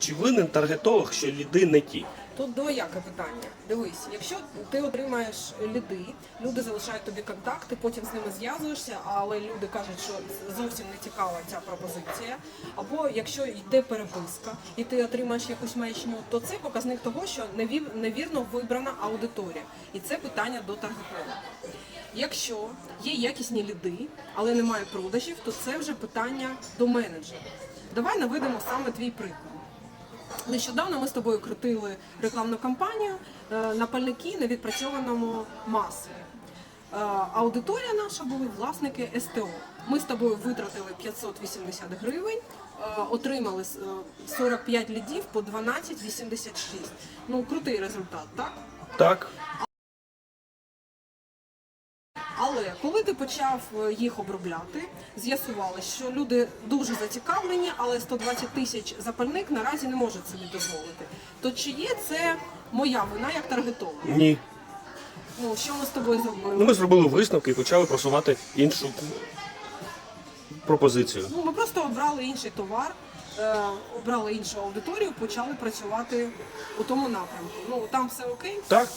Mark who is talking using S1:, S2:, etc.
S1: Чи винен таргетолог, що ліди не ті?
S2: Тут двояке питання. Дивись, якщо ти отримаєш ліди, люди залишають тобі контакти, потім з ними зв'язуєшся, але люди кажуть, що зовсім не цікава ця пропозиція. Або якщо йде переписка і ти отримаєш якусь маячню, то це показник того, що невірно вибрана аудиторія. І це питання до таргетолога. Якщо є якісні ліди, але немає продажів, то це вже питання до менеджера. Давай наведемо саме твій приклад. Нещодавно ми з тобою крутили рекламну кампанію е, на пальники на відпрацьованому маслі. Е, Аудиторія наша були власники СТО. Ми з тобою витратили 580 гривень, е, отримали е, 45 лідів по 12,86. Ну, крутий результат, так?
S1: Так.
S2: Але коли ти почав е, їх обробляти, з'ясувалось, що люди дуже зацікавлені, але 120 тисяч запальник наразі не можуть собі дозволити. То чи є це моя вина як таргетолог?
S1: Ні.
S2: Ну що ми з тобою
S1: Ну,
S2: зробили?
S1: ми зробили висновки і почали просувати іншу пропозицію.
S2: Ну ми просто обрали інший товар, е, обрали іншу аудиторію, почали працювати у тому напрямку. Ну там все окей.
S1: Так?